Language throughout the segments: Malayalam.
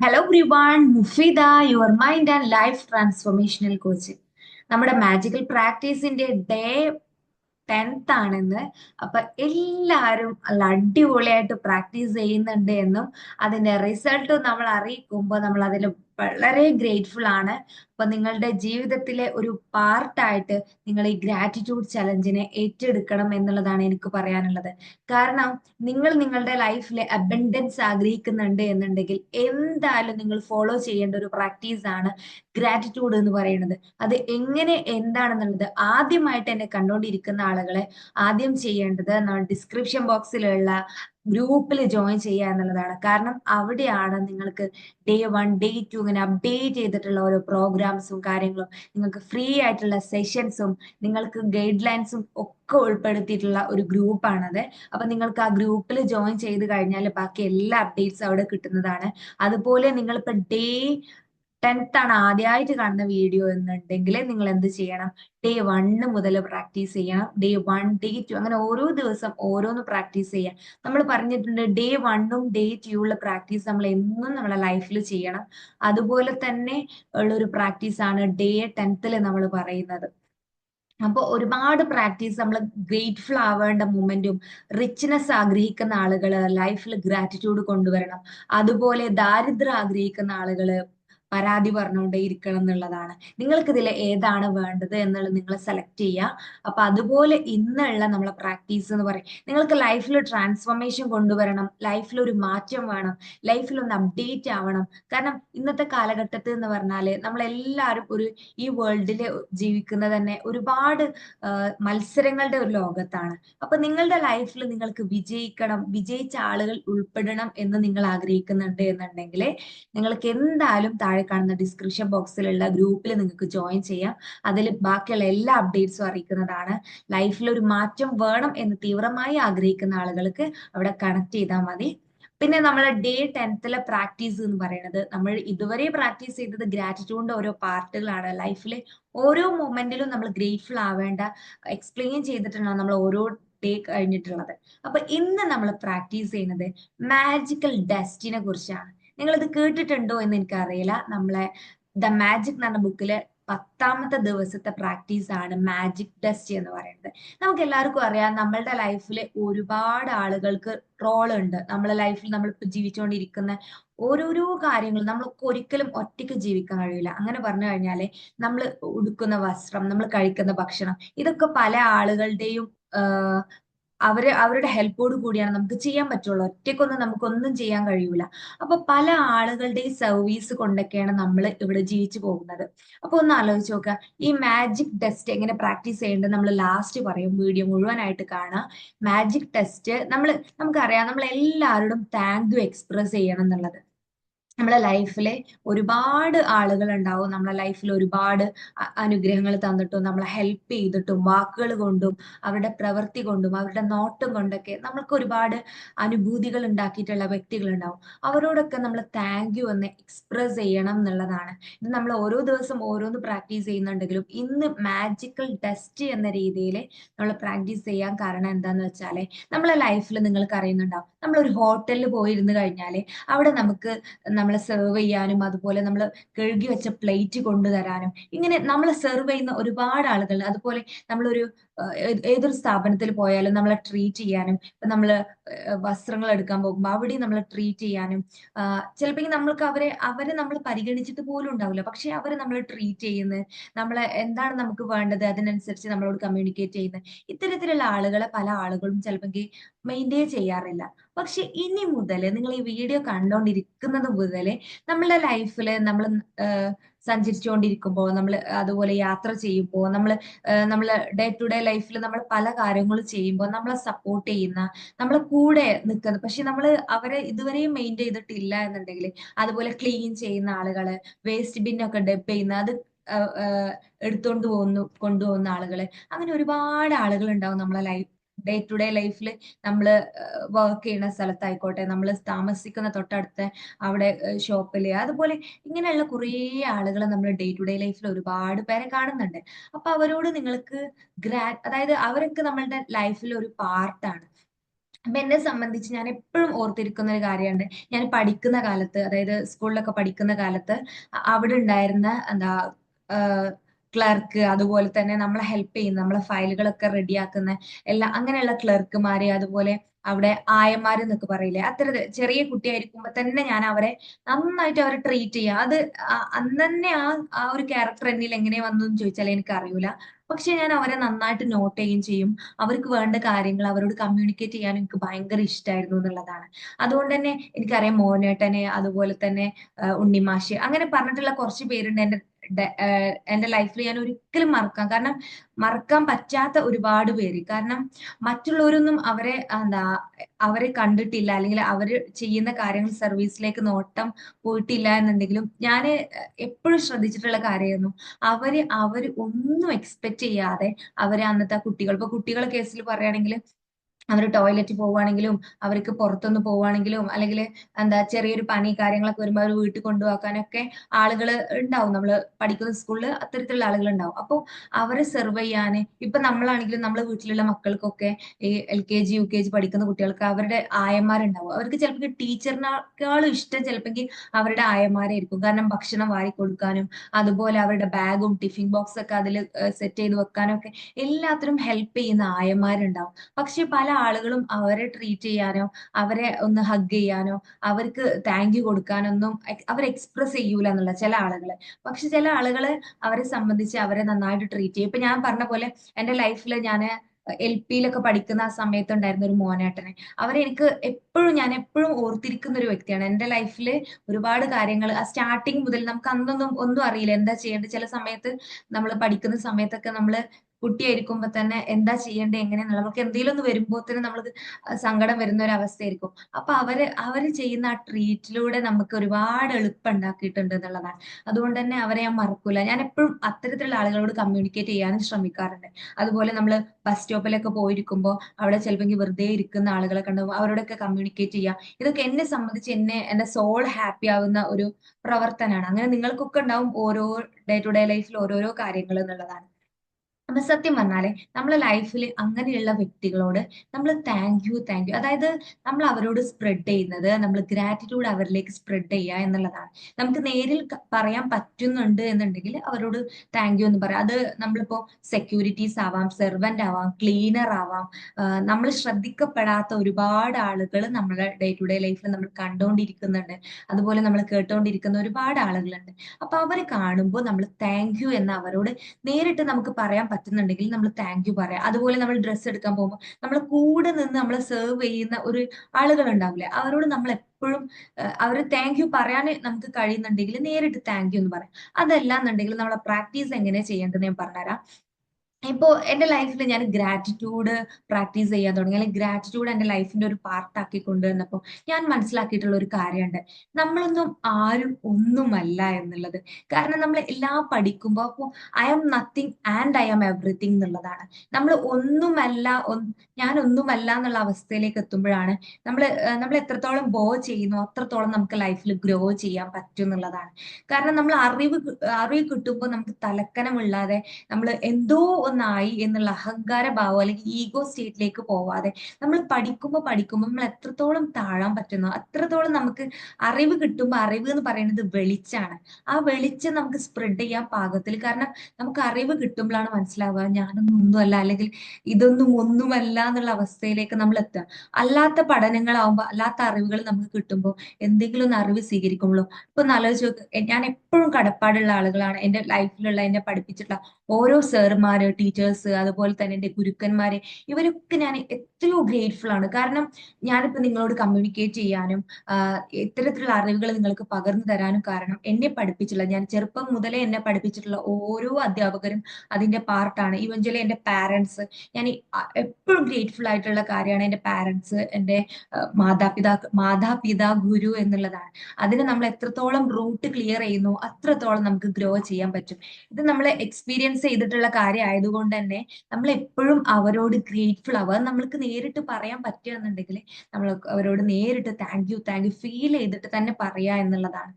Hello everyone Mufeeda your mind and life transformational coach നമ്മുടെ മാജിക്കൽ പ്രാക്ടീസിന്റെ ഡേ ടെൻത്ത് ആണെന്ന്. അപ്പൊ എല്ലാവരും നല്ല അടിപൊളിയായിട്ട് പ്രാക്ടീസ് ചെയ്യുന്നുണ്ട് എന്നും അതിന്റെ റിസൾട്ട് നമ്മൾ അറിയിക്കുമ്പോൾ നമ്മൾ അതിൽ വളരെ ഗ്രേറ്റ്ഫുൾ ആണ്. അപ്പൊ നിങ്ങളുടെ ജീവിതത്തിലെ ഒരു പാർട്ടായിട്ട് നിങ്ങൾ ഈ ഗ്രാറ്റിറ്റ്യൂഡ് ചലഞ്ചിനെ ഏറ്റെടുക്കണം എന്നുള്ളതാണ് എനിക്ക് പറയാനുള്ളത്. കാരണം നിങ്ങൾ നിങ്ങളുടെ ലൈഫിലെ അബൻഡൻസ് ആഗ്രഹിക്കുന്നുണ്ട് എന്നുണ്ടെങ്കിൽ എന്തായാലും നിങ്ങൾ ഫോളോ ചെയ്യേണ്ട ഒരു പ്രാക്ടീസ് ആണ് ഗ്രാറ്റിറ്റ്യൂഡ് എന്ന് പറയുന്നത്. അത് എങ്ങനെ എന്താണെന്നുള്ളത് ആദ്യമായിട്ട് എന്നെ കണ്ടുകൊണ്ടിരിക്കുന്ന ആളുകളെ ആദ്യം ചെയ്യേണ്ടത് ഡിസ്ക്രിപ്ഷൻ ബോക്സിലുള്ള ഗ്രൂപ്പിൽ ജോയിൻ ചെയ്യുക എന്നുള്ളതാണ്. കാരണം അവിടെയാണ് നിങ്ങൾക്ക് ഡേ വൺ ഡേ ടു ഇങ്ങനെ അപ്ഡേറ്റ് ചെയ്തിട്ടുള്ള ഓരോ പ്രോഗ്രാംസും കാര്യങ്ങളും നിങ്ങൾക്ക് ഫ്രീ ആയിട്ടുള്ള സെഷൻസും നിങ്ങൾക്ക് ഗൈഡ് ലൈൻസും ഒക്കെ ഉൾപ്പെടുത്തിയിട്ടുള്ള ഒരു ഗ്രൂപ്പാണത് അപ്പൊ നിങ്ങൾക്ക് ആ ഗ്രൂപ്പിൽ ജോയിൻ ചെയ്ത് കഴിഞ്ഞാൽ ബാക്കി എല്ലാ അപ്ഡേറ്റ്സും അവിടെ കിട്ടുന്നതാണ്. അതുപോലെ നിങ്ങളിപ്പോൾ ഡേ ടെൻത്ത് ആണ് ആദ്യമായിട്ട് കാണുന്ന വീഡിയോ എന്നുണ്ടെങ്കിൽ നിങ്ങൾ എന്ത് ചെയ്യണം? ഡേ വണ്ണ് മുതൽ പ്രാക്ടീസ് ചെയ്യണം. ഡേ വൺ ഡേ ടു അങ്ങനെ ഓരോ ദിവസം ഓരോന്ന് പ്രാക്ടീസ് ചെയ്യാം. നമ്മൾ പറഞ്ഞിട്ടുണ്ട് ഡേ വണ്ണും ഡേ ഉള്ള പ്രാക്ടീസ് നമ്മൾ എന്നും നമ്മളെ ലൈഫിൽ ചെയ്യണം. അതുപോലെ തന്നെ ഉള്ളൊരു പ്രാക്ടീസ് ആണ് ഡേ ടെൻത്തിൽ നമ്മൾ പറയുന്നത്. അപ്പോൾ ഒരുപാട് പ്രാക്ടീസ് നമ്മൾ ഗ്രേറ്റ്ഫുൾ ആവേണ്ട മൂമെന്റും റിച്ച്നെസ് ആഗ്രഹിക്കുന്ന ആളുകൾ ലൈഫിൽ ഗ്രാറ്റിറ്റ്യൂഡ് കൊണ്ടുവരണം. അതുപോലെ ദാരിദ്ര്യം ആഗ്രഹിക്കുന്ന ആളുകൾ പരാതി പറഞ്ഞുകൊണ്ടേ ഇരിക്കണം എന്നുള്ളതാണ്. നിങ്ങൾക്ക് ഇതിൽ ഏതാണ് വേണ്ടത് എന്നുള്ളത് നിങ്ങൾ സെലക്ട് ചെയ്യുക അപ്പൊ അതുപോലെ ഇന്നുള്ള നമ്മളെ പ്രാക്ടീസ് എന്ന് പറയും. നിങ്ങൾക്ക് ലൈഫിൽ ട്രാൻസ്ഫോർമേഷൻ കൊണ്ടുവരണം. ലൈഫിൽ ഒരു മാറ്റം വേണം. ലൈഫിൽ ഒന്ന് അപ്ഡേറ്റ് ആവണം. കാരണം ഇന്നത്തെ കാലഘട്ടത്തിൽ എന്ന് പറഞ്ഞാൽ നമ്മളെല്ലാവരും ഒരു ഈ വേൾഡിൽ ജീവിക്കുന്ന തന്നെ ഒരുപാട് മത്സരങ്ങളുടെ ഒരു ലോകത്താണ്. അപ്പൊ നിങ്ങളുടെ ലൈഫിൽ നിങ്ങൾക്ക് വിജയിക്കണം വിജയിച്ച ആളുകൾ ഉൾപ്പെടണം എന്ന് നിങ്ങൾ ആഗ്രഹിക്കുന്നുണ്ട് എന്നുണ്ടെങ്കിൽ നിങ്ങൾക്ക് എന്തായാലും താഴെ താഴെ കാണുന്ന ഡിസ്ക്രിപ്ഷൻ ബോക്സിലുള്ള ഗ്രൂപ്പിൽ നിങ്ങൾക്ക് ജോയിൻ ചെയ്യാം. അതിൽ ബാക്കിയുള്ള എല്ലാ അപ്ഡേറ്റ്സും അറിയിക്കുന്നതാണ്. ലൈഫിൽ ഒരു മാറ്റം വേണം എന്ന് തീവ്രമായി ആഗ്രഹിക്കുന്ന ആളുകൾക്ക് അവിടെ കണക്ട് ചെയ്താൽ മതി. പിന്നെ നമ്മളെ ഡേ ടെൻത്തിലെ പ്രാക്ടീസ് എന്ന് പറയുന്നത്. നമ്മൾ ഇതുവരെ പ്രാക്ടീസ് ചെയ്തത് ഗ്രാറ്റിറ്റ്യൂഡിന്റെ ഓരോ പാർട്ടുകളാണ് ലൈഫിലെ ഓരോ മൊമെന്റിലും നമ്മൾ ഗ്രേറ്റ്ഫുൾ ആവേണ്ട എക്സ്പ്ലെയിൻ ചെയ്തിട്ടാണ് നമ്മൾ ഓരോ ഡേ കഴിഞ്ഞിട്ടുള്ളത്. അപ്പൊ ഇന്ന് നമ്മൾ പ്രാക്ടീസ് ചെയ്യുന്നത് മാജിക്കൽ ഡസ്റ്റിനെ കുറിച്ചാണ്. നിങ്ങൾ ഇത് കേട്ടിട്ടുണ്ടോ എന്ന് എനിക്കറിയില്ല. നമ്മളെ ദ മാജിക് എന്ന് പറഞ്ഞ ബുക്കിലെ പത്താമത്തെ ദിവസത്തെ പ്രാക്ടീസ് ആണ് മാജിക് ടെസ്റ്റ് എന്ന് പറയുന്നത്. നമുക്ക് എല്ലാവർക്കും അറിയാം നമ്മളുടെ ലൈഫിൽ ഒരുപാട് ആളുകൾക്ക് റോൾ ഉണ്ട്. നമ്മളെ ലൈഫിൽ നമ്മളിപ്പോൾ ജീവിച്ചുകൊണ്ടിരിക്കുന്ന ഓരോരോ കാര്യങ്ങളും നമ്മൾക്ക് ഒരിക്കലും ഒറ്റയ്ക്ക് ജീവിക്കാൻ കഴിയില്ല. അങ്ങനെ പറഞ്ഞു കഴിഞ്ഞാൽ നമ്മൾ ഉടുക്കുന്ന വസ്ത്രം നമ്മൾ കഴിക്കുന്ന ഭക്ഷണം ഇതൊക്കെ പല ആളുകളുടെയും അവർ അവരുടെ ഹെൽപ്പോട് കൂടിയാണ് നമുക്ക് ചെയ്യാൻ പറ്റുള്ളൂ. ഒറ്റയ്ക്കൊന്നും നമുക്കൊന്നും ചെയ്യാൻ കഴിയൂല. അപ്പൊ പല ആളുകളുടെയും സർവീസ് കൊണ്ടൊക്കെയാണ് നമ്മൾ ഇവിടെ ജീവിച്ചു പോകുന്നത്. അപ്പൊ ഒന്ന് ആലോചിച്ച് നോക്കുക ഈ മാജിക് ടെസ്റ്റ് എങ്ങനെ പ്രാക്ടീസ് ചെയ്യേണ്ടത് നമ്മൾ ലാസ്റ്റ് പറയും വീഡിയോ മുഴുവനായിട്ട് കാണാം മാജിക് ടെസ്റ്റ് നമ്മൾ നമുക്കറിയാം നമ്മൾ എല്ലാവരോടും താങ്ക് യു എക്സ്പ്രസ് ചെയ്യണം എന്നുള്ളത്. നമ്മളെ ലൈഫിലെ ഒരുപാട് ആളുകൾ ഉണ്ടാവും. നമ്മളെ ലൈഫിൽ ഒരുപാട് അനുഗ്രഹങ്ങൾ തന്നിട്ടും നമ്മളെ ഹെൽപ്പ് ചെയ്തിട്ടും വാക്കുകൾ കൊണ്ടും അവരുടെ പ്രവൃത്തി കൊണ്ടും അവരുടെ നോട്ടം കൊണ്ടൊക്കെ നമ്മൾക്ക് ഒരുപാട് അനുഭൂതികൾ ഉണ്ടാക്കിയിട്ടുള്ള വ്യക്തികൾ ഉണ്ടാവും. അവരോടൊക്കെ നമ്മൾ താങ്ക് യു എന്ന് എക്സ്പ്രസ് ചെയ്യണം എന്നുള്ളതാണ്. ഇത് നമ്മൾ ഓരോ ദിവസം ഓരോന്ന് പ്രാക്ടീസ് ചെയ്യുന്നുണ്ടെങ്കിലും ഇന്ന് മാജിക്കൽ ഡസ്റ്റ് എന്ന രീതിയിൽ നമ്മൾ പ്രാക്ടീസ് ചെയ്യാൻ കാരണം എന്താന്ന് വെച്ചാൽ നമ്മളെ ലൈഫിൽ നിങ്ങൾക്ക് അറിയുന്നുണ്ടാവും നമ്മൾ ഒരു ഹോട്ടലിൽ പോയിരുന്നു കഴിഞ്ഞാൽ അവിടെ നമുക്ക് നമ്മളെ സെർവ് ചെയ്യാനും അതുപോലെ നമ്മൾ കഴുകി വെച്ച പ്ലേറ്റ് കൊണ്ടുതരാനും ഇങ്ങനെ നമ്മളെ സെർവ് ചെയ്യുന്ന ഒരുപാട് ആളുകൾ അതുപോലെ നമ്മളൊരു ഏതൊരു സ്ഥാപനത്തിൽ പോയാലും നമ്മളെ ട്രീറ്റ് ചെയ്യാനും ഇപ്പൊ നമ്മൾ വസ്ത്രങ്ങൾ എടുക്കാൻ പോകുമ്പോൾ അവിടെയും നമ്മളെ ട്രീറ്റ് ചെയ്യാനും ചിലപ്പോൾ നമ്മൾക്ക് അവരെ അവരെ നമ്മൾ പരിഗണിച്ചിട്ട് പോലും ഉണ്ടാവില്ല. പക്ഷെ അവരെ നമ്മളെ ട്രീറ്റ് ചെയ്യുന്നത് നമ്മളെ എന്താണ് നമുക്ക് വേണ്ടത് അതിനനുസരിച്ച് നമ്മളോട് കമ്മ്യൂണിക്കേറ്റ് ചെയ്യുന്നത്. ഇത്തരത്തിലുള്ള ആളുകളെ പല ആളുകളും ചിലപ്പോൾ മെയിന്റെയിൻ ചെയ്യാറില്ല. പക്ഷെ ഇനി മുതൽ നിങ്ങൾ ഈ വീഡിയോ കണ്ടുകൊണ്ടിരിക്കുന്നത് മുതൽ നമ്മളുടെ ലൈഫിൽ നമ്മൾ സഞ്ചരിച്ചുകൊണ്ടിരിക്കുമ്പോൾ നമ്മൾ അതുപോലെ യാത്ര ചെയ്യുമ്പോൾ നമ്മൾ നമ്മൾ ഡേ ടു ഡേ ലൈഫിൽ നമ്മൾ പല കാര്യങ്ങൾ ചെയ്യുമ്പോൾ നമ്മളെ സപ്പോർട്ട് ചെയ്യുന്ന നമ്മളെ കൂടെ നിൽക്കുന്ന പക്ഷെ നമ്മൾ അവരെ ഇതുവരെയും മെയിന്റെയിൻ ചെയ്തിട്ടില്ല എന്നുണ്ടെങ്കിൽ അതുപോലെ ക്ലീൻ ചെയ്യുന്ന ആളുകൾ വേസ്റ്റ് ബിന്നൊക്കെ ഡെപ്പ് ചെയ്യുന്ന അത് എടുത്തോണ്ട് പോകുന്നു കൊണ്ടുപോകുന്ന ആളുകൾ അങ്ങനെ ഒരുപാട് ആളുകൾ ഉണ്ടാവും നമ്മളെ ലൈഫ് ഡേ ടു ഡേ ലൈഫിൽ നമ്മൾ വർക്ക് ചെയ്യുന്ന സ്ഥലത്തായിക്കോട്ടെ നമ്മൾ താമസിക്കുന്ന തൊട്ടടുത്ത അവിടെ ഷോപ്പിൽ അതുപോലെ ഇങ്ങനെയുള്ള കുറേ ആളുകൾ നമ്മൾ ഡേ ടു ഡേ ലൈഫിൽ ഒരുപാട് പേരെ കാണുന്നുണ്ട്. അപ്പൊ അവരോട് നിങ്ങൾക്ക് ഗ്രാ അതായത് അവരൊക്കെ നമ്മളുടെ ലൈഫിൽ ഒരു പാർട്ടാണ് അപ്പൊ എന്നെ സംബന്ധിച്ച് ഞാൻ എപ്പോഴും ഓർത്തിരിക്കുന്ന ഒരു കാര്യമുണ്ട് ഞാൻ പഠിക്കുന്ന കാലത്ത് അതായത് സ്കൂളിലൊക്കെ പഠിക്കുന്ന കാലത്ത് അവിടെ ഉണ്ടായിരുന്ന എന്താ ക്ലർക്ക് അതുപോലെ തന്നെ നമ്മളെ ഹെൽപ്പ് ചെയ്യുന്ന നമ്മളെ ഫയലുകളൊക്കെ റെഡിയാക്കുന്ന എല്ലാ അങ്ങനെയുള്ള ക്ലർക്കുമാരെ അതുപോലെ അവിടെ ആയമാര് എന്നൊക്കെ പറയില്ലേ? അത്ര ചെറിയ കുട്ടിയായിരിക്കുമ്പോ തന്നെ ഞാൻ അവരെ നന്നായിട്ട് അവരെ ട്രീറ്റ് ചെയ്യുക അത് അന്ന് തന്നെ ആ ആ ഒരു ക്യാരക്ടർ എന്നിൽ എങ്ങനെ വന്നു എന്ന് ചോദിച്ചാൽ എനിക്ക് അറിയൂല പക്ഷെ ഞാൻ അവരെ നന്നായിട്ട് നോട്ട് ചെയ്യുകയും ചെയ്യും. അവർക്ക് വേണ്ട കാര്യങ്ങൾ അവരോട് കമ്മ്യൂണിക്കേറ്റ് ചെയ്യാൻ എനിക്ക് ഭയങ്കര ഇഷ്ടമായിരുന്നു എന്നുള്ളതാണ്. അതുകൊണ്ട് തന്നെ എനിക്കറിയാം മോനേട്ടനെ അതുപോലെ തന്നെ ഉണ്ണിമാഷ് അങ്ങനെ പറഞ്ഞിട്ടുള്ള കുറച്ച് പേരുണ്ട് എന്റെ എന്റെ ലൈഫിൽ ഞാൻ ഒരിക്കലും മറക്കാം. കാരണം മറക്കാൻ പറ്റാത്ത ഒരുപാട് പേര്. കാരണം മറ്റുള്ളവരൊന്നും അവരെ എന്താ അവരെ കണ്ടിട്ടില്ല. അല്ലെങ്കിൽ അവർ ചെയ്യുന്ന കാര്യങ്ങൾ സർവീസിലേക്ക് നോട്ടം പോയിട്ടില്ല എന്നുണ്ടെങ്കിലും ഞാൻ എപ്പോഴും ശ്രദ്ധിച്ചിട്ടുള്ള കാര്യമായിരുന്നു. അവർ അവർ ഒന്നും എക്സ്പെക്ട് ചെയ്യാതെ അവരെ അന്നത്തെ കുട്ടികൾ. ഇപ്പൊ കുട്ടികളെ കേസിൽ പറയുകയാണെങ്കിൽ അവർ ടോയ്ലറ്റ് പോവുകയാണെങ്കിലും അവർക്ക് പുറത്തൊന്ന് പോവുകയാണെങ്കിലും അല്ലെങ്കിൽ എന്താ ചെറിയൊരു പണി കാര്യങ്ങളൊക്കെ വരുമ്പോൾ അവർ വീട്ടിൽ കൊണ്ടുപോകാനൊക്കെ ആളുകൾ ഉണ്ടാവും. നമ്മൾ പഠിക്കുന്ന സ്കൂളിൽ അത്തരത്തിലുള്ള ആളുകൾ ഉണ്ടാവും. അപ്പോൾ അവരെ സെർവ് ചെയ്യാൻ ഇപ്പൊ നമ്മളാണെങ്കിലും നമ്മളെ വീട്ടിലുള്ള മക്കൾക്കൊക്കെ ഈ L K G U K G പഠിക്കുന്ന കുട്ടികൾക്ക് അവരുടെ ആയമാരുണ്ടാവും അവർക്ക് ചിലപ്പോൾ ടീച്ചറിനേക്കാളും ഇഷ്ടം ചിലപ്പോൾ അവരുടെ ആയമാരായിരിക്കും കാരണം ഭക്ഷണം വാരി കൊടുക്കാനും അതുപോലെ അവരുടെ ബാഗും ടിഫിൻ ബോക്സ് ഒക്കെ അതിൽ സെറ്റ് ചെയ്ത് വെക്കാനും ഒക്കെ എല്ലാത്തിനും ഹെൽപ്പ് ചെയ്യുന്ന ആയമാരുണ്ടാവും പക്ഷെ പല ആളുകളും അവരെ ട്രീറ്റ് ചെയ്യാനോ അവരെ ഒന്ന് ഹഗ് ചെയ്യാനോ അവർക്ക് താങ്ക് യു കൊടുക്കാനൊന്നും അവർ എക്സ്പ്രസ് ചെയ്യൂല എന്നുള്ള ചില ആളുകളെ. പക്ഷെ ചില ആളുകൾ അവരെ സംബന്ധിച്ച് അവരെ നന്നായിട്ട് ട്രീറ്റ് ചെയ്യും. ഇപ്പൊ ഞാൻ പറഞ്ഞ പോലെ എന്റെ ലൈഫിൽ ഞാൻ എൽ പിയിലൊക്കെ പഠിക്കുന്ന ആ സമയത്ത് ഉണ്ടായിരുന്ന ഒരു മോനേട്ടനെ. അവരെ എനിക്ക് എപ്പോഴും ഞാൻ എപ്പോഴും ഓർത്തിരിക്കുന്ന ഒരു വ്യക്തിയാണ്. എന്റെ ലൈഫിൽ ഒരുപാട് കാര്യങ്ങൾ ആ സ്റ്റാർട്ടിങ് മുതൽ നമുക്ക് അന്നൊന്നും ഒന്നും അറിയില്ല. എന്താ ചെയ്യേണ്ടത്? ചില സമയത്ത് നമ്മൾ പഠിക്കുന്ന സമയത്തൊക്കെ നമ്മൾ കുട്ടിയായിരിക്കുമ്പോ തന്നെ എന്താ ചെയ്യേണ്ടത് എങ്ങനെയാണെന്നുള്ള നമുക്ക് എന്തെങ്കിലും ഒന്ന് വരുമ്പോൾ തന്നെ നമ്മൾക്ക് സങ്കടം വരുന്ന ഒരു അവസ്ഥയായിരിക്കും. അപ്പൊ അവർ അവർ ചെയ്യുന്ന ആ ട്രീറ്റിലൂടെ നമുക്ക് ഒരുപാട് എളുപ്പം ഉണ്ടാക്കിയിട്ടുണ്ട് എന്നുള്ളതാണ്. അതുകൊണ്ട് തന്നെ അവരെ ഞാൻ മറക്കൂല. ഞാൻ എപ്പോഴും അത്തരത്തിലുള്ള ആളുകളോട് കമ്മ്യൂണിക്കേറ്റ് ചെയ്യാനും ശ്രമിക്കാറുണ്ട്. അതുപോലെ നമ്മൾ ബസ് സ്റ്റോപ്പിലൊക്കെ പോയിരിക്കുമ്പോൾ അവിടെ ചിലപ്പോൾ വെറുതെ ഇരിക്കുന്ന ആളുകളെ കണ്ടാവും അവരോടൊക്കെ കമ്മ്യൂണിക്കേറ്റ് ചെയ്യാം. ഇതൊക്കെ എന്നെ സംബന്ധിച്ച് എന്നെ എന്റെ സോൾ ഹാപ്പി ആവുന്ന ഒരു പ്രവർത്തനമാണ്. അങ്ങനെ നിങ്ങൾക്കൊക്കെ ഉണ്ടാവും ഓരോ ഡേ ടു ഡേ ലൈഫിൽ ഓരോരോ കാര്യങ്ങൾ എന്നുള്ളതാണ്. അപ്പൊ സത്യം പറഞ്ഞാലേ നമ്മളെ ലൈഫിൽ അങ്ങനെയുള്ള വ്യക്തികളോട് നമ്മൾ താങ്ക് യു താങ്ക് യു അതായത് നമ്മൾ അവരോട് സ്പ്രെഡ് ചെയ്യുന്നത് നമ്മൾ ഗ്രാറ്റിറ്റ്യൂഡ് അവരിലേക്ക് സ്പ്രെഡ് ചെയ്യുക എന്നുള്ളതാണ്. നമുക്ക് നേരിൽ പറയാൻ പറ്റുന്നുണ്ട് എന്നുണ്ടെങ്കിൽ അവരോട് താങ്ക് യു എന്ന് പറയാം. അത് നമ്മളിപ്പോ സെക്യൂരിറ്റീസ് ആവാം സെർവന്റ് ആവാം ക്ലീനർ ആവാം. നമ്മൾ ശ്രദ്ധിക്കപ്പെടാത്ത ഒരുപാട് ആളുകൾ നമ്മുടെ ഡേ ടു ഡേ ലൈഫിൽ നമ്മൾ കണ്ടുകൊണ്ടിരിക്കുന്നുണ്ട് അതുപോലെ നമ്മൾ കേട്ടുകൊണ്ടിരിക്കുന്ന ഒരുപാട് ആളുകളുണ്ട്. അപ്പൊ അവരെ കാണുമ്പോൾ നമ്മൾ താങ്ക് യു എന്ന് അവരോട് നേരിട്ട് നമുക്ക് പറയാൻ പറ്റുന്നുണ്ടെങ്കിൽ നമ്മൾ താങ്ക് യു പറയാം. അതുപോലെ നമ്മൾ ഡ്രസ്സ് എടുക്കാൻ പോകുമ്പോൾ നമ്മൾ കൂടെ നിന്ന് നമ്മൾ സെർവ് ചെയ്യുന്ന ഒരു ആളുകൾ ഉണ്ടാവില്ലേ അവരോട് നമ്മൾ എപ്പോഴും അവർ താങ്ക് യു പറയാൻ നമുക്ക് കഴിയുന്നുണ്ടെങ്കിൽ നേരിട്ട് താങ്ക് യു എന്ന് പറയാം. അതല്ല എന്നുണ്ടെങ്കിൽ നമ്മളെ പ്രാക്ടീസ് എങ്ങനെ ചെയ്യേണ്ടത് ഞാൻ പറഞ്ഞുതരാം. ഇപ്പോ എന്റെ ലൈഫിൽ ഞാൻ ഗ്രാറ്റിറ്റ്യൂഡ് പ്രാക്ടീസ് ചെയ്യാൻ തുടങ്ങി. അല്ലെങ്കിൽ ഗ്രാറ്റിറ്റ്യൂഡ് എന്റെ ലൈഫിന്റെ ഒരു പാർട്ടാക്കി കൊണ്ടുവന്നപ്പോൾ ഞാൻ മനസ്സിലാക്കിയിട്ടുള്ള ഒരു കാര്യമുണ്ട്. നമ്മളൊന്നും ആരും ഒന്നുമല്ല എന്നുള്ളത്. കാരണം നമ്മൾ എല്ലാം പഠിക്കുമ്പോൾ അപ്പോൾ I am nothing and I am everything എന്നുള്ളതാണ്. നമ്മൾ ഒന്നുമല്ല ഞാൻ ഒന്നുമല്ല എന്നുള്ള അവസ്ഥയിലേക്ക് എത്തുമ്പോഴാണ് നമ്മൾ നമ്മൾ എത്രത്തോളം ബോ ചെയ്യുന്നു അത്രത്തോളം നമുക്ക് ലൈഫിൽ ഗ്രോ ചെയ്യാൻ പറ്റും എന്നുള്ളതാണ്. കാരണം നമ്മൾ അറിവ് അറിവ് കിട്ടുമ്പോൾ നമുക്ക് തലക്കനമില്ലാതെ നമ്മൾ എന്തോ ഒന്നായി എന്നുള്ള അഹങ്കാര ഭാവം അല്ലെങ്കിൽ ഈഗോ സ്റ്റേറ്റിലേക്ക് പോവാതെ നമ്മൾ പഠിക്കുമ്പോൾ പഠിക്കുമ്പോൾ നമ്മൾ എത്രത്തോളം താഴാൻ പറ്റുന്നു അത്രത്തോളം നമുക്ക് അറിവ് കിട്ടുമ്പോൾ അറിവ് എന്ന് പറയുന്നത് വെളിച്ചാണ്. ആ വെളിച്ചം നമുക്ക് സ്പ്രെഡ് ചെയ്യാൻ പാകത്തിൽ. കാരണം നമുക്ക് അറിവ് കിട്ടുമ്പോഴാണ് മനസ്സിലാവുക ഞാനൊന്നും ഒന്നുമല്ല അല്ലെങ്കിൽ ഇതൊന്നും ഒന്നുമല്ല എന്നുള്ള അവസ്ഥയിലേക്ക് നമ്മൾ എത്തുക. അല്ലാത്ത പഠനങ്ങളാവുമ്പോൾ അല്ലാത്ത അറിവുകൾ നമുക്ക് കിട്ടുമ്പോൾ എന്തെങ്കിലും ഒന്ന് അറിവ് സ്വീകരിക്കുമ്പോഴോ ഇപ്പൊ ഒന്ന് ആലോചിച്ച് നോക്ക്. ഞാൻ എപ്പോഴും കടപ്പാടുള്ള ആളുകളാണ്. എന്റെ ലൈഫിലുള്ള എന്നെ പഠിപ്പിച്ചിട്ടുള്ള ഓരോ സാറുമാര് ടീച്ചേഴ്സ് അതുപോലെ തന്നെ എന്റെ ഗുരുക്കന്മാര് ഇവരൊക്കെ ഞാൻ എത്രയോ ഗ്രേറ്റ്ഫുൾ ആണ്. കാരണം ഞാനിപ്പോ നിങ്ങളോട് കമ്മ്യൂണിക്കേറ്റ് ചെയ്യാനും ഇത്തരത്തിലുള്ള അറിവുകൾ നിങ്ങൾക്ക് പകർന്നു തരാനും കാരണം എന്നെ പഠിപ്പിച്ചിട്ടുള്ള ഞാൻ ചെറുപ്പം മുതലേ എന്നെ പഠിപ്പിച്ചിട്ടുള്ള ഓരോ അധ്യാപകരും അതിന്റെ പാർട്ടാണ് ഇവഞ്ചലി എന്റെ പാരന്റ്സ് ഞാൻ എപ്പോഴും ഗ്രേറ്റ്ഫുൾ ആയിട്ടുള്ള കാര്യമാണ് എന്റെ പാരന്റ്സ് എന്റെ ആഹ് മാതാപിതാ മാതാപിതാ ഗുരു എന്നുള്ളതാണ്. അതിന് നമ്മൾ എത്രത്തോളം റൂട്ട് ക്ലിയർ ചെയ്യുന്നു അത്രത്തോളം നമുക്ക് ഗ്രോ ചെയ്യാൻ പറ്റും. ഇത് നമ്മൾ എക്സ്പീരിയൻസ് ചെയ്തിട്ടുള്ള കാര്യം ആയതുകൊണ്ട് തന്നെ നമ്മൾ എപ്പോഴും അവരോട് ഗ്രേറ്റ്ഫുൾ അത് നമ്മൾക്ക് നേരിട്ട് പറയാൻ പറ്റുകയെന്നുണ്ടെങ്കിൽ നമ്മൾ അവരോട് നേരിട്ട് thank you thank you feel ചെയ്തിട്ട് തന്നെ പറയാ എന്നുള്ളതാണ്.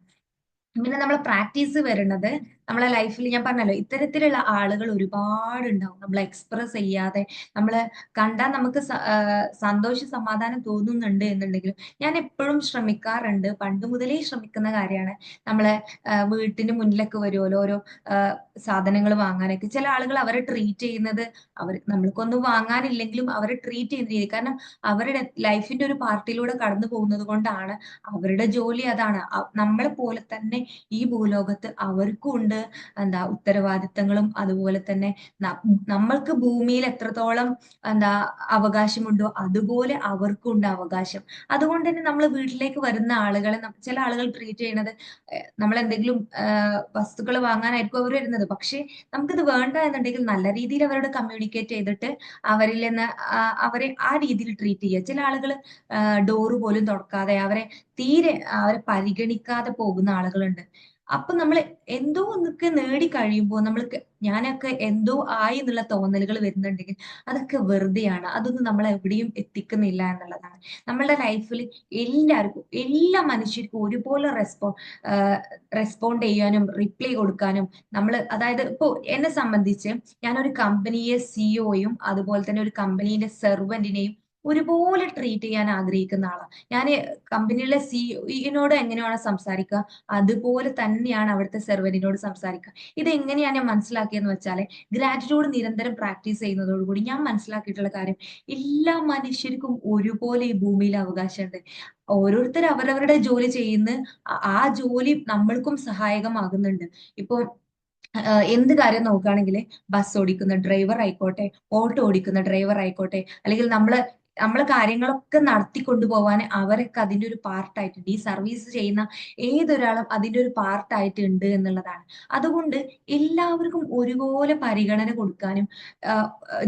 പിന്നെ നമ്മൾ പ്രാക്ടീസ് വരുന്നത് നമ്മളെ ലൈഫിൽ ഞാൻ പറഞ്ഞല്ലോ ഇത്തരത്തിലുള്ള ആളുകൾ ഒരുപാട് ഉണ്ടാവും നമ്മൾ എക്സ്പ്രസ് ചെയ്യാതെ നമ്മൾ കണ്ടാൽ നമുക്ക് സന്തോഷ സമാധാനം തോന്നുന്നുണ്ട് എന്നുണ്ടെങ്കിലും ഞാൻ എപ്പോഴും ശ്രമിക്കാറുണ്ട്. പണ്ട് മുതലേ ശ്രമിക്കുന്ന കാര്യമാണ് നമ്മളെ വീട്ടിന് മുന്നിലൊക്കെ വരുമല്ലോ ഓരോ സാധനങ്ങൾ വാങ്ങാനൊക്കെ. ചില ആളുകൾ അവരെ ട്രീറ്റ് ചെയ്യുന്നത് അവർ നമ്മൾക്കൊന്നും വാങ്ങാനില്ലെങ്കിലും അവരെ ട്രീറ്റ് ചെയ്യുന്ന രീതി. കാരണം അവരുടെ ലൈഫിന്റെ ഒരു പാർട്ടിയിലൂടെ കടന്നു പോകുന്നത് കൊണ്ടാണ് അവരുടെ ജോലി അതാണ്. നമ്മളെ പോലെ തന്നെ ഈ ഭൂലോകത്ത് അവർക്കും ഉണ്ട്. എന്താ ഉത്തരവാദിത്തങ്ങളും അതുപോലെ തന്നെ നമ്മൾക്ക് ഭൂമിയിൽ എത്രത്തോളം എന്താ അവകാശമുണ്ടോ അതുപോലെ അവർക്കും ഉണ്ട് അവകാശം. അതുകൊണ്ട് തന്നെ നമ്മൾ വീട്ടിലേക്ക് വരുന്ന ആളുകളെ ചില ആളുകൾ ട്രീറ്റ് ചെയ്യണത് നമ്മൾ എന്തെങ്കിലും വസ്തുക്കൾ വാങ്ങാനായിരിക്കും അവർ വരുന്നത്. പക്ഷേ നമുക്കിത് വേണ്ട എന്നുണ്ടെങ്കിൽ നല്ല രീതിയിൽ അവരോട് കമ്മ്യൂണിക്കേറ്റ് ചെയ്തിട്ട് അവരിൽ നിന്ന് അവരെ ആ രീതിയിൽ ട്രീറ്റ് ചെയ്യുക. ചില ആളുകൾ ഡോറ് പോലും തുറക്കാതെ അവരെ തീരെ അവരെ പരിഗണിക്കാതെ പോകുന്ന ആളുകളുണ്ട്. അപ്പൊ നമ്മൾ എന്തോ ഒന്നൊക്കെ നേടി കഴിയുമ്പോൾ നമ്മൾക്ക് ഞാനൊക്കെ എന്തോ ആയി എന്നുള്ള തോന്നലുകൾ വരുന്നുണ്ടെങ്കിൽ അതൊക്കെ വെറുതെയാണ്. അതൊന്നും നമ്മൾ എവിടെയും എത്തിക്കുന്നില്ല എന്നുള്ളതാണ്. നമ്മളുടെ ലൈഫിൽ എല്ലാവർക്കും എല്ലാ മനുഷ്യർക്കും ഒരുപോലെ റെസ്പോ റെസ്പോണ്ട് ചെയ്യാനും റിപ്ലൈ കൊടുക്കാനും നമ്മൾ അതായത് ഇപ്പോ എന്നെ സംബന്ധിച്ച് ഞാനൊരു കമ്പനിയെ സിഇഒയും അതുപോലെ തന്നെ ഒരു കമ്പനിയുടെ സെർവന്റിനെയും ഒരുപോലെ ട്രീറ്റ് ചെയ്യാൻ ആഗ്രഹിക്കുന്ന ആളാണ് ഞാൻ കമ്പനിയിലെ സിഇനോട് എങ്ങനെയാണ് സംസാരിക്കുക? അതുപോലെ തന്നെയാണ് അവിടുത്തെ സെർവന്റിനോട് സംസാരിക്കുക. ഇത് എങ്ങനെയാണ് ഞാൻ മനസ്സിലാക്കിയെന്ന് വെച്ചാൽ ഗ്രാറ്റിറ്റ്യൂഡ് നിരന്തരം പ്രാക്ടീസ് ചെയ്യുന്നതോടുകൂടി ഞാൻ മനസ്സിലാക്കിയിട്ടുള്ള കാര്യം എല്ലാ മനുഷ്യർക്കും ഒരുപോലെ ഈ ഭൂമിയിൽ അവകാശമുണ്ട്. ഓരോരുത്തർ അവരവരുടെ ജോലി ചെയ്യുന്ന ആ ജോലി നമ്മൾക്കും സഹായകമാകുന്നുണ്ട്. ഇപ്പൊ എന്ത് കാര്യം നോക്കുകയാണെങ്കിൽ ബസ് ഓടിക്കുന്ന ഡ്രൈവർ ആയിക്കോട്ടെ ഓട്ടോ ഓടിക്കുന്ന ഡ്രൈവർ ആയിക്കോട്ടെ അല്ലെങ്കിൽ നമ്മൾ നമ്മളെ കാര്യങ്ങളൊക്കെ നടത്തി പോവാൻ അവരൊക്കെ അതിന്റെ ഒരു പാർട്ടായിട്ടുണ്ട്. ഈ സർവീസ് ചെയ്യുന്ന ഏതൊരാളും അതിന്റെ ഒരു പാർട്ടായിട്ടുണ്ട് എന്നുള്ളതാണ്. അതുകൊണ്ട് എല്ലാവർക്കും ഒരുപോലെ പരിഗണന കൊടുക്കാനും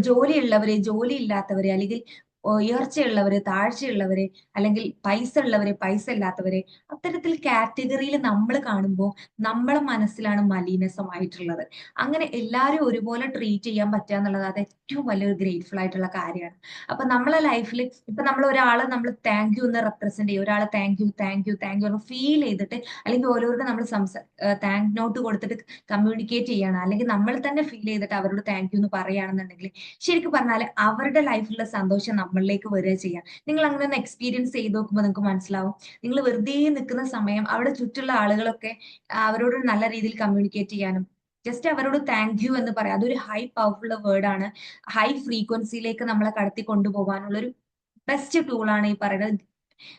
ജോലിയുള്ളവരെ ജോലി ഇല്ലാത്തവരെ അല്ലെങ്കിൽ ഉയർച്ചയുള്ളവര് താഴ്ചയുള്ളവര് അല്ലെങ്കിൽ പൈസ ഉള്ളവര് പൈസ ഇല്ലാത്തവര് അത്തരത്തിൽ കാറ്റഗറിയിൽ നമ്മൾ കാണുമ്പോൾ നമ്മളെ മനസ്സിലാണ് മലീനസമായിട്ടുള്ളത്. അങ്ങനെ എല്ലാവരും ഒരുപോലെ ട്രീറ്റ് ചെയ്യാൻ പറ്റുക എന്നുള്ളത് അത് ഏറ്റവും വലിയൊരു ഗ്രേറ്റ്ഫുൾ ആയിട്ടുള്ള കാര്യമാണ്. അപ്പൊ നമ്മളെ ലൈഫിൽ ഇപ്പൊ നമ്മൾ ഒരാളെ നമ്മൾ താങ്ക് യു എന്ന് റെപ്രസെന്റ് ചെയ്യും. ഒരാളെ thank you thank you thank you എന്ന് ഫീൽ ചെയ്തിട്ട് അല്ലെങ്കിൽ ഓരോരുടെ നമ്മൾ സംസാ താങ്ക് നോട്ട് കൊടുത്തിട്ട് കമ്മ്യൂണിക്കേറ്റ് ചെയ്യണം. അല്ലെങ്കിൽ നമ്മൾ തന്നെ ഫീൽ ചെയ്തിട്ട് അവരോട് താങ്ക് യു എന്ന് പറയുകയാണെന്നുണ്ടെങ്കിൽ ശരിക്കും പറഞ്ഞാൽ അവരുടെ ലൈഫിലുള്ള സന്തോഷം നമ്മളിലേക്ക് വരിക ചെയ്യാം. നിങ്ങൾ അങ്ങനെ ഒന്ന് എക്സ്പീരിയൻസ് ചെയ്ത് നോക്കുമ്പോൾ നിങ്ങൾക്ക് മനസ്സിലാവും. നിങ്ങൾ വെറുതെ നിൽക്കുന്ന സമയം അവിടെ ചുറ്റുള്ള ആളുകളൊക്കെ അവരോട് നല്ല രീതിയിൽ കമ്മ്യൂണിക്കേറ്റ് ചെയ്യാനും ജസ്റ്റ് അവരോട് താങ്ക് യു എന്ന് പറയാം. അതൊരു ഹൈ പവർഫുൾ വേർഡ് ആണ്. ഹൈ ഫ്രീക്വൻസിയിലേക്ക് നമ്മളെ കടത്തി കൊണ്ടുപോകാനുള്ള ഒരു ബെസ്റ്റ് ടൂളാണ് ഈ പറയുന്നത്.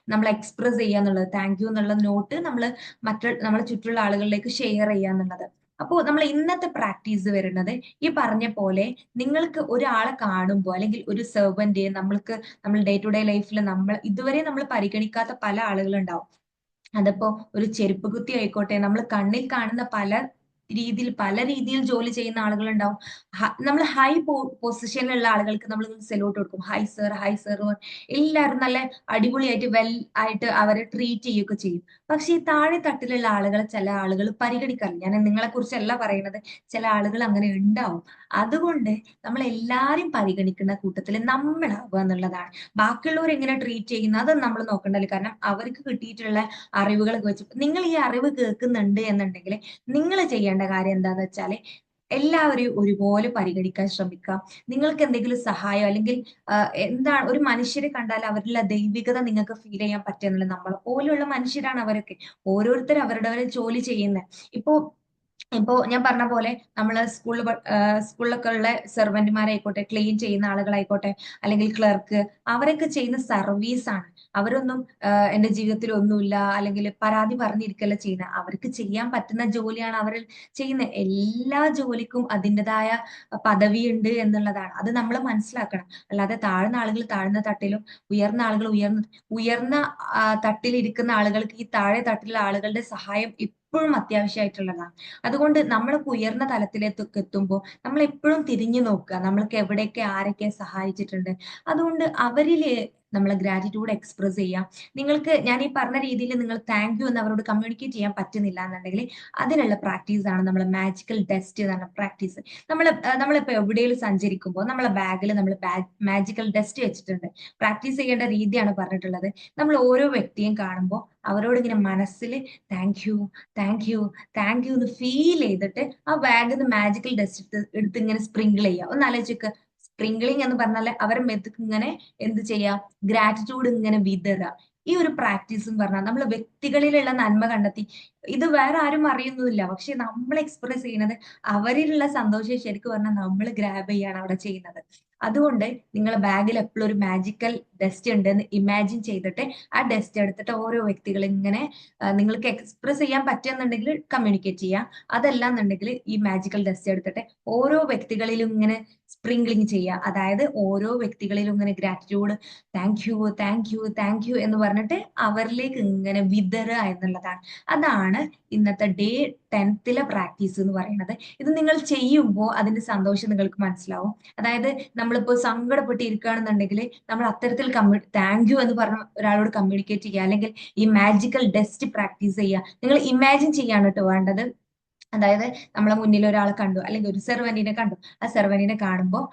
നമ്മൾ എക്സ്പ്രസ് ചെയ്യുക എന്നുള്ളത്. താങ്ക് യു എന്നുള്ള നോട്ട് നമ്മൾ മറ്റു നമ്മളെ ചുറ്റുള്ള ആളുകളിലേക്ക് ഷെയർ ചെയ്യുക എന്നുള്ളത്. അപ്പോൾ നമ്മൾ ഇന്നത്തെ പ്രാക്ടീസ് വരുന്നത് ഈ പറഞ്ഞ പോലെ നിങ്ങൾക്ക് ഒരാളെ കാണുമ്പോൾ അല്ലെങ്കിൽ ഒരു സെർവന്റ് നമ്മൾക്ക് നമ്മൾ ഡേ ടു ഡേ ലൈഫിൽ നമ്മൾ ഇതുവരെ നമ്മൾ പരിഗണിക്കാത്ത പല ആളുകളുണ്ടാവും. അതിപ്പോ ഒരു ചെരുപ്പ് കുത്തി ആയിക്കോട്ടെ നമ്മൾ കണ്ണിൽ കാണുന്ന പല രീതിയിൽ പല രീതിയിൽ ജോലി ചെയ്യുന്ന ആളുകൾ ഉണ്ടാവും നമ്മൾ ഹൈ പൊസിഷനിലുള്ള ആളുകൾക്ക് നമ്മൾ സെലോട്ട് കൊടുക്കും. ഹൈ സർ ഹൈ സർ എല്ലാവരും നല്ല അടിപൊളിയായിട്ട് വെൽ ആയിട്ട് അവരെ ട്രീറ്റ് ചെയ്യുകയൊക്കെ ചെയ്യും. പക്ഷെ ഈ താഴെ തട്ടിലുള്ള ആളുകളെ ചില ആളുകൾ പരിഗണിക്കാറില്ല. ഞാൻ നിങ്ങളെ കുറിച്ചല്ല പറയുന്നത് ചില ആളുകൾ അങ്ങനെ ഉണ്ടാവും. അതുകൊണ്ട് നമ്മൾ എല്ലാവരും പരിഗണിക്കുന്ന കൂട്ടത്തിൽ നമ്മളാവുക എന്നുള്ളതാണ്. ബാക്കിയുള്ളവർ എങ്ങനെ ട്രീറ്റ് ചെയ്യുന്നത് അത് നമ്മൾ നോക്കേണ്ടത് കാരണം അവർക്ക് കിട്ടിയിട്ടുള്ള അറിവുകളൊക്കെ വെച്ച് നിങ്ങൾ ഈ അറിവ് കേൾക്കുന്നുണ്ട് എന്നുണ്ടെങ്കിൽ നിങ്ങൾ ചെയ്യേണ്ട കാര്യം എന്താന്ന് വെച്ചാൽ എല്ലാവരെയും ഒരുപോലെ പരിഗണിക്കാൻ ശ്രമിക്കുക. നിങ്ങൾക്ക് എന്തെങ്കിലും സഹായം അല്ലെങ്കിൽ എന്താണ് ഒരു മനുഷ്യരെ കണ്ടാൽ അവരിലെ ദൈവികത നിങ്ങൾക്ക് ഫീൽ ചെയ്യാൻ പറ്റുന്നില്ല നമ്മളെ പോലെയുള്ള മനുഷ്യരാണ് അവരൊക്കെ. ഓരോരുത്തർ അവരുടെ ജോലി ചെയ്യുന്നത്. ഇപ്പോ ഇപ്പോ ഞാൻ പറഞ്ഞ പോലെ നമ്മൾ സ്കൂളിൽ സ്കൂളിലൊക്കെ ഉള്ള സെർവന്റുമാരായിക്കോട്ടെ ക്ലീൻ ചെയ്യുന്ന ആളുകളായിക്കോട്ടെ അല്ലെങ്കിൽ ക്ലർക്ക് അവരൊക്കെ ചെയ്യുന്ന സർവീസ് ആണ്. അവരൊന്നും എന്റെ ജീവിതത്തിൽ ഒന്നുമില്ല അല്ലെങ്കിൽ പരാതി പറഞ്ഞിരിക്കല്ല ചെയ്യുന്നത് അവർക്ക് ചെയ്യാൻ പറ്റുന്ന ജോലിയാണ് അവർ ചെയ്യുന്നത് എല്ലാ ജോലിക്കും അതിന്റെതായ പദവിയുണ്ട് എന്നുള്ളതാണ്. അത് നമ്മൾ മനസ്സിലാക്കണം. അല്ലാതെ താഴ്ന്ന ആളുകൾ താഴ്ന്ന തട്ടിലും ഉയർന്ന ആളുകൾ ഉയർന്ന ഉയർന്ന തട്ടിലിരിക്കുന്ന ആളുകൾക്ക് ഈ താഴെ തട്ടിലുള്ള ആളുകളുടെ സഹായം എപ്പോഴും അത്യാവശ്യമായിട്ടുള്ളതാണ് അതുകൊണ്ട് നമ്മൾക്ക് ഉയർന്ന തലത്തിലേക്ക് എത്തുമ്പോൾ നമ്മൾ എപ്പോഴും തിരിഞ്ഞു നോക്കുക. നമ്മൾക്ക് എവിടെയൊക്കെ ആരൊക്കെ സഹായിച്ചിട്ടുണ്ട്. അതുകൊണ്ട് അവരിൽ നമ്മൾ ഗ്രാറ്റിറ്റ്യൂഡ് എക്സ്പ്രസ് ചെയ്യാം. നിങ്ങൾക്ക് ഞാൻ ഈ പറഞ്ഞ രീതിയിൽ നിങ്ങൾ താങ്ക് യു എന്ന് അവരോട് കമ്മ്യൂണിക്കേറ്റ് ചെയ്യാൻ പറ്റുന്നില്ല എന്നുണ്ടെങ്കിൽ അതിനുള്ള പ്രാക്ടീസ് ആണ് നമ്മൾ മാജിക്കൽ ഡസ്റ്റ് എന്ന് പറഞ്ഞ പ്രാക്ടീസ് നമ്മൾ നമ്മളിപ്പോൾ എവിടെയെങ്കിലും സഞ്ചരിക്കുമ്പോൾ നമ്മളെ ബാഗിൽ നമ്മൾ മാജിക്കൽ ഡസ്റ്റ് വെച്ചിട്ടുണ്ട്. പ്രാക്ടീസ് ചെയ്യേണ്ട രീതിയാണ് പറഞ്ഞിട്ടുള്ളത്. നമ്മൾ ഓരോ വ്യക്തിയും കാണുമ്പോൾ അവരോട് ഇങ്ങനെ മനസ്സിൽ thank you thank you thank you എന്ന് ഫീൽ ചെയ്തിട്ട് ആ ബാഗിൽ നിന്ന് മാജിക്കൽ ഡസ്റ്റ് എടുത്ത് എടുത്ത് ഇങ്ങനെ സ്പ്രിങ്കിൾ ചെയ്യുക. ഒന്ന് ആലോചിക്കുക സ്പ്രിംഗ്ലിംഗ് എന്ന് പറഞ്ഞാൽ അവരെ മെത്തുക്ക് ഇങ്ങനെ എന്ത് ചെയ്യാം? ഗ്രാറ്റിറ്റ്യൂഡ് ഇങ്ങനെ വിതറുക ഈ ഒരു പ്രാക്ടീസും പറഞ്ഞാൽ നമ്മൾ വ്യക്തികളിലുള്ള നന്മ കണ്ടെത്തി. ഇത് വേറെ ആരും അറിയുന്നില്ല പക്ഷെ നമ്മൾ എക്സ്പ്രസ് ചെയ്യുന്നത് അവരിലുള്ള സന്തോഷം ശരിക്കും പറഞ്ഞാൽ നമ്മൾ ഗ്രാബ് ചെയ്യാണ് അവിടെ ചെയ്യുന്നത്. അതുകൊണ്ട് നിങ്ങളെ ബാഗിൽ എപ്പോഴും ഒരു മാജിക്കൽ ഡസ്റ്റ് ഉണ്ട് എന്ന് ഇമാജിൻ ചെയ്തിട്ട് ആ ഡസ്റ്റ് എടുത്തിട്ട് ഓരോ വ്യക്തികൾ ഇങ്ങനെ നിങ്ങൾക്ക് എക്സ്പ്രസ് ചെയ്യാൻ പറ്റുന്നുണ്ടെങ്കിൽ കമ്മ്യൂണിക്കേറ്റ് ചെയ്യാം. അതല്ല എന്നുണ്ടെങ്കിൽ ഈ മാജിക്കൽ ഡസ്റ്റ് എടുത്തിട്ട് ഓരോ വ്യക്തികളിലും ഇങ്ങനെ സ്പ്രിംഗ്ലിങ് ചെയ്യുക. അതായത് ഓരോ വ്യക്തികളിലും ഇങ്ങനെ gratitude thank you thank you thank you എന്ന് പറഞ്ഞിട്ട് അവരിലേക്ക് ഇങ്ങനെ വിതറുക എന്നുള്ളതാണ്. അതാണ് ഇന്നത്തെ ഡേ ടെൻത്തിലെ പ്രാക്ടീസ് എന്ന് പറയുന്നത്. ഇത് നിങ്ങൾ ചെയ്യുമ്പോൾ അതിന്റെ സന്തോഷം നിങ്ങൾക്ക് മനസ്സിലാവും. അതായത് നമ്മളിപ്പോൾ സങ്കടപ്പെട്ടിരിക്കുകയാണെന്നുണ്ടെങ്കിൽ നമ്മൾ അത്തരത്തിൽ കമ്മ്യൂ താങ്ക് യു എന്ന് പറഞ്ഞ ഒരാളോട് കമ്മ്യൂണിക്കേറ്റ് ചെയ്യുക. അല്ലെങ്കിൽ ഈ മാജിക്കൽ ഡെസ്റ്റ് പ്രാക്ടീസ് ചെയ്യുക. നിങ്ങൾ ഇമാജിൻ ചെയ്യാണ് കേട്ടോ വേണ്ടത്. അതായത് നമ്മളെ മുന്നിൽ ഒരാളെ കണ്ടു അല്ലെങ്കിൽ ഒരു സെർവന്റിനെ കണ്ടു. ആ സെർവന്റിനെ കാണുമ്പോൾ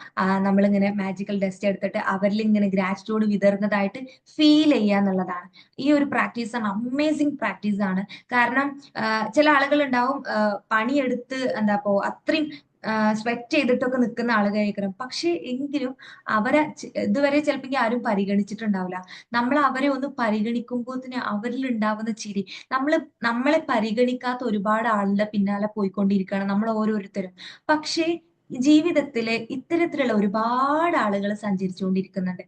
നമ്മളിങ്ങനെ മാജിക്കൽ ഡസ്റ്റ് എടുത്തിട്ട് അവരിൽ ഇങ്ങനെ ഗ്രാറ്റിറ്റ്യൂഡ് വിതർന്നതായിട്ട് ഫീൽ ചെയ്യുക എന്നുള്ളതാണ്. ഈ ഒരു പ്രാക്ടീസ് ആണ് അമേസിങ് പ്രാക്ടീസ് ആണ്. കാരണം ചില ആളുകൾ ഉണ്ടാവും പണിയെടുത്ത് എന്താ അപ്പോ അത്രയും സ്വെറ്റ് ചെയ്തിട്ടൊക്കെ നിൽക്കുന്ന ആളുകളായിരിക്കണം പക്ഷെ എങ്കിലും അവരെ ഇതുവരെ ചിലപ്പോൾ ആരും പരിഗണിച്ചിട്ടുണ്ടാവില്ല. നമ്മൾ അവരെ ഒന്ന് പരിഗണിക്കുമ്പോൾ തന്നെ അവരിൽ ഉണ്ടാവുന്ന ചിരി. നമ്മൾ നമ്മളെ പരിഗണിക്കാത്ത ഒരുപാട് ആളുടെ പിന്നാലെ പോയിക്കൊണ്ടിരിക്കുകയാണ് നമ്മൾ ഓരോരുത്തരും. പക്ഷേ ജീവിതത്തിൽ ഇത്തരത്തിലുള്ള ഒരുപാട് ആളുകൾ സഞ്ചരിച്ചുകൊണ്ടിരിക്കുന്നുണ്ട്.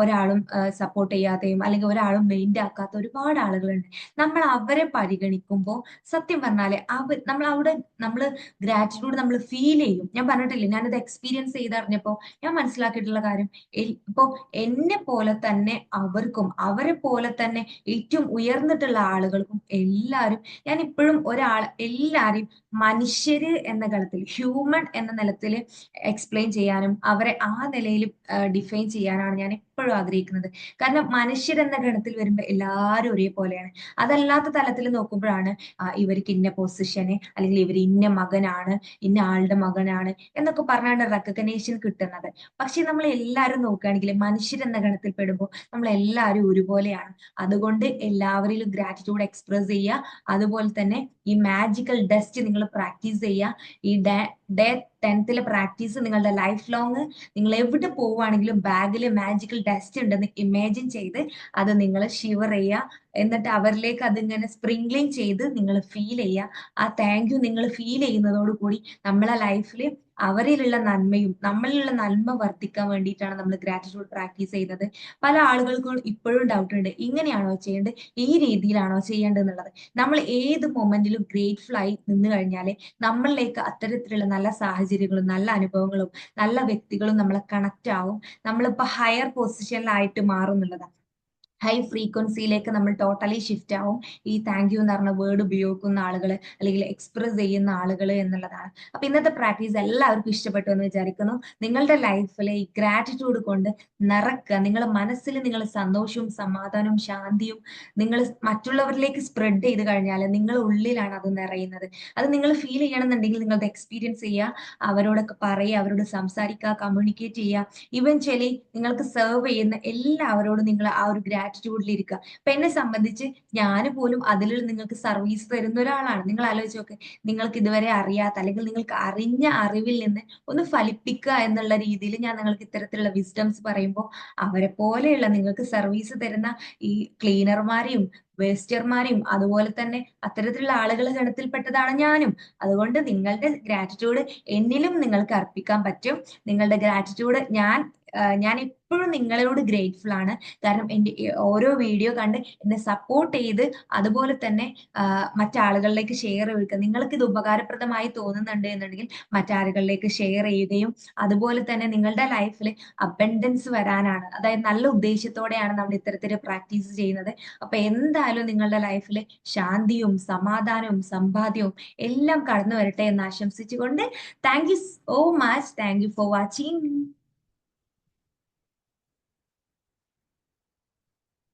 ഒരാളും സപ്പോർട്ട് ചെയ്യാതെയും അല്ലെങ്കിൽ ഒരാളും മെയിൻഡ് ആക്കാത്ത ഒരുപാട് ആളുകളുണ്ട്. നമ്മൾ അവരെ പരിഗണിക്കുമ്പോൾ സത്യം പറഞ്ഞാൽ അവർ നമ്മൾ അവിടെ നമ്മൾ ഗ്രാറ്റിറ്റ്യൂഡ് നമ്മൾ ഫീൽ ചെയ്യും. ഞാൻ പറഞ്ഞിട്ടില്ലേ ഞാനത് എക്സ്പീരിയൻസ് ചെയ്തറിഞ്ഞപ്പോ ഞാൻ മനസ്സിലാക്കിയിട്ടുള്ള കാര്യം ഇപ്പോ എന്നെ പോലെ തന്നെ അവർക്കും അവരെ പോലെ തന്നെ ഏറ്റവും ഉയർന്നിട്ടുള്ള ആളുകൾക്കും എല്ലാവരും ഞാൻ ഇപ്പോഴും ഒരാൾ എല്ലാരെയും മനുഷ്യര് എന്ന കളത്തിൽ ഹ്യൂമൺ എന്ന നിലത്തിൽ എക്സ്പ്ലെയിൻ ചെയ്യാനും അവരെ ആ നിലയിൽ ഡിഫൈൻ ചെയ്യാനാണ് ഞാൻ എപ്പോഴും ആഗ്രഹിക്കുന്നത്. കാരണം മനുഷ്യരെന്ന ഗണത്തിൽ വരുമ്പോൾ എല്ലാവരും ഒരേപോലെയാണ്. അതല്ലാത്ത തലത്തിൽ നോക്കുമ്പോഴാണ് ഇവർക്ക് ഇന്ന പൊസിഷന് അല്ലെങ്കിൽ ഇവർ ഇന്ന മകനാണ് ഇന്ന ആളുടെ മകനാണ് എന്നൊക്കെ പറഞ്ഞാണ് റെക്കഗ്നേഷൻ കിട്ടുന്നത്. പക്ഷെ നമ്മൾ എല്ലാവരും നോക്കുകയാണെങ്കിൽ മനുഷ്യരെന്ന ഗണത്തിൽ പെടുമ്പോൾ നമ്മൾ എല്ലാവരും ഒരുപോലെയാണ്. അതുകൊണ്ട് എല്ലാവരിലും ഗ്രാറ്റിറ്റ്യൂഡ് എക്സ്പ്രസ് ചെയ്യുക. അതുപോലെ തന്നെ ഈ മാജിക്കൽ ഡസ്റ്റ് നിങ്ങൾ പ്രാക്ടീസ് ചെയ്യുക. ഈ ഡേ ടെൻത്തിലെ പ്രാക്ടീസ് നിങ്ങളുടെ ലൈഫ് ലോങ് നിങ്ങൾ എവിടെ പോവുകയാണെങ്കിലും ബാഗിൽ മാജിക്കൽ ഡസ്റ്റ് ഉണ്ടെന്ന് ഇമാജിൻ ചെയ്ത് അത് നിങ്ങൾ ഷിവർ ചെയ്യുക എന്നിട്ട് അവരിലേക്ക് അതിങ്ങനെ സ്പ്രിംഗ്ലിംഗ് ചെയ്ത് നിങ്ങൾ ഫീൽ ചെയ്യുക. ആ താങ്ക് യു നിങ്ങൾ ഫീൽ ചെയ്യുന്നതോടുകൂടി നമ്മളെ ലൈഫിൽ അവരിലുള്ള നന്മയും നമ്മളിലുള്ള നന്മ വർദ്ധിക്കാൻ വേണ്ടിയിട്ടാണ് നമ്മൾ ഗ്രാറ്റിറ്റ്യൂഡ് പ്രാക്ടീസ് ചെയ്യുന്നത്. പല ആളുകൾക്കും ഇപ്പോഴും ഡൗട്ട് ഉണ്ട്. ഇങ്ങനെയാണോ ചെയ്യേണ്ടത്? ഈ രീതിയിലാണോ ചെയ്യേണ്ടത് എന്നുള്ളത്. നമ്മൾ ഏത് മൊമെന്റിലും ഗ്രേറ്റ്ഫുൾ ആയി നിന്ന് കഴിഞ്ഞാൽ നമ്മളിലേക്ക് അത്തരത്തിലുള്ള നല്ല സാഹചര്യങ്ങളും നല്ല അനുഭവങ്ങളും നല്ല വ്യക്തികളും നമ്മളെ കണക്റ്റ് ആവും. നമ്മളിപ്പോൾ ഹയർ പൊസിഷനിലായിട്ട് മാറും എന്നുള്ളതാണ്. ഹൈ ഫ്രീക്വൻസിയിലേക്ക് നമ്മൾ ടോട്ടലി ഷിഫ്റ്റ് ആവും. ഈ താങ്ക് യു എന്ന് പറഞ്ഞ വേർഡ് ഉപയോഗിക്കുന്ന ആളുകൾ അല്ലെങ്കിൽ എക്സ്പ്രസ് ചെയ്യുന്ന ആളുകൾ എന്നുള്ളതാണ്. അപ്പൊ ഇന്നത്തെ പ്രാക്ടീസ് എല്ലാവർക്കും ഇഷ്ടപ്പെട്ടു എന്ന് വിചാരിക്കുന്നു. നിങ്ങളുടെ ലൈഫിലെ ഈ ഗ്രാറ്റിറ്റ്യൂഡ് കൊണ്ട് നിറക്കുക നിങ്ങളുടെ മനസ്സിൽ നിങ്ങൾ സന്തോഷവും സമാധാനവും ശാന്തിയും നിങ്ങൾ മറ്റുള്ളവരിലേക്ക് സ്പ്രെഡ് ചെയ്ത് കഴിഞ്ഞാൽ നിങ്ങളുടെ ഉള്ളിലാണ് അത് നിറയുന്നത്. അത് നിങ്ങൾ ഫീൽ ചെയ്യണമെന്നുണ്ടെങ്കിൽ നിങ്ങളത് എക്സ്പീരിയൻസ് ചെയ്യുക അവരോടൊക്കെ പറയുക അവരോട് സംസാരിക്കുക കമ്മ്യൂണിക്കേറ്റ് ചെയ്യുക. ഇവൻ ചെലി നിങ്ങൾക്ക് സെർവ് ചെയ്യുന്ന എല്ലാവരോടും നിങ്ങൾ ആ ഒരു ആറ്റിറ്റ്യൂഡിൽ ഇരിക്കുക അപ്പൊ എന്നെ സംബന്ധിച്ച് ഞാൻ പോലും അതിൽ നിങ്ങൾക്ക് സർവീസ് തരുന്ന ഒരാളാണ്. നിങ്ങൾ ആലോചിച്ച് നോക്ക്. നിങ്ങൾക്ക് ഇതുവരെ അറിയാത്ത അല്ലെങ്കിൽ നിങ്ങൾക്ക് അറിഞ്ഞ അറിവിൽ നിന്ന് ഒന്ന് ഫലിപ്പിക്കുക എന്നുള്ള രീതിയിൽ ഞാൻ നിങ്ങൾക്ക് ഇത്തരത്തിലുള്ള വിസ്ഡംസ് പറയുമ്പോൾ അവരെ പോലെയുള്ള നിങ്ങൾക്ക് സർവീസ് തരുന്ന ഈ ക്ലീനർമാരെയും വേസ്റ്റർമാരെയും അതുപോലെ തന്നെ അത്തരത്തിലുള്ള ആളുകൾ ഗണത്തിൽപ്പെട്ടതാണ് ഞാനും. അതുകൊണ്ട് നിങ്ങളുടെ ഗ്രാറ്റിറ്റ്യൂഡ് എന്നിലും നിങ്ങൾക്ക് അർപ്പിക്കാൻ പറ്റും. നിങ്ങളുടെ ഗ്രാറ്റിറ്റ്യൂഡ് ഞാൻ ഞാൻ എപ്പോഴും നിങ്ങളോട് ഗ്രേറ്റ്ഫുൾ ആണ്. കാരണം എന്റെ ഓരോ വീഡിയോ കണ്ട് എന്നെ സപ്പോർട്ട് ചെയ്ത് അതുപോലെ തന്നെ മറ്റാളുകളിലേക്ക് ഷെയർ ചെയ്യുക നിങ്ങൾക്ക് ഇത് ഉപകാരപ്രദമായി തോന്നുന്നുണ്ട് എന്നുണ്ടെങ്കിൽ മറ്റാളുകളിലേക്ക് ഷെയർ ചെയ്യുകയും അതുപോലെ തന്നെ നിങ്ങളുടെ ലൈഫിൽ അബൻഡൻസ് വരാനാണ്. അതായത് നല്ല ഉദ്ദേശത്തോടെയാണ് നമ്മൾ ഇത്തരത്തിൽ പ്രാക്ടീസ് ചെയ്യുന്നത്. അപ്പൊ എന്തായാലും നിങ്ങളുടെ ലൈഫിൽ ശാന്തിയും സമാധാനവും സമ്പാദ്യവും എല്ലാം കടന്നു വരട്ടെ എന്ന് ആശംസിച്ചുകൊണ്ട് thank you so much thank you for watching